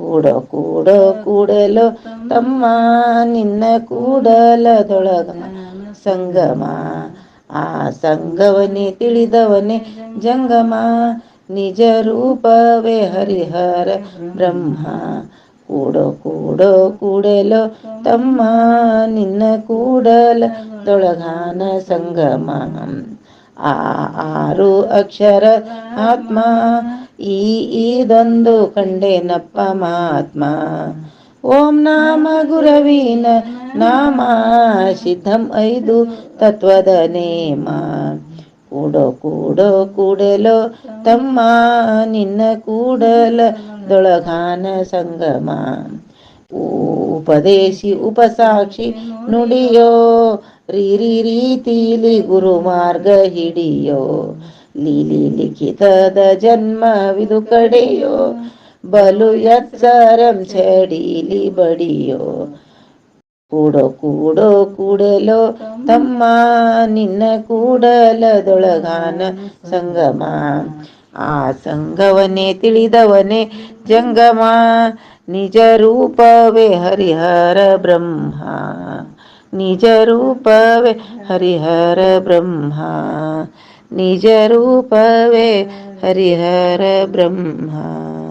ಕೂಡ ಕೂಡ ಕೂಡಲು ತಮ್ಮ ನಿನ್ನ ಕೂಡಲದೊಳಗ ಸಂಗಮ ಆ ಸಂಗವನೇ ತಿಳಿದವನೇ ಜಂಗಮ ನಿಜ ರೂಪವೇ ಹರಿಹರ ಬ್ರಹ್ಮ ಕೂಡೋ ಕೂಡೋ ಕೂಡಲೋ ತಮ್ಮ ನಿನ್ನ ಕೂಡಲದೊಳಗಾನ ಸಂಗಮ ಆ ಆರು ಅಕ್ಷರ ಆತ್ಮ ಈ ಇದೊಂದು ಕಂಡೇನಪ್ಪ ಮಹಾತ್ಮ ಓಂ ನಾಮ ಗುರವೀನ ನಾಮ ಸಿದ್ಧಂ ಐದು ತತ್ವದ ನೇಮ ಕೂಡೋ ಕೂಡೋ ಕೂಡಲೋ ತಮ್ಮ ನಿನ್ನ ಕೂಡಲದೊಳಗಾನ ಸಂಗಮ ಉಪದೇಶಿ ಉಪಸಾಕ್ಷಿ ನುಡಿಯೋ ರೀರಿ ರೀತಿಲಿ ಗುರು ಮಾರ್ಗ ಹಿಡಿಯೋ ಲೀಲಿ ಲಿಖಿತದ ಜನ್ಮವಿದು ಕಡೆಯೋ ಬಲು ಎಚ್ಚರಂ ಚಡೀಲಿ ಬಡಿಯೋ ಕೂಡೋ ಕೂಡೋ ಕೂಡಲೋ ತಮ್ಮ ನಿನ್ನ ಕೂಡಲದೊಳಗಾನ ಸಂಗಮ ಆ ಸಂಗವನೇ ತಿಳಿದವನೇ ಜಂಗಮ ನಿಜ ರೂಪವೇ ಹರಿಹರ ಬ್ರಹ್ಮ निज निजरूपवे हरिहर ब्रह्मा। निजरूपवे हरिहर ब्रह्मा।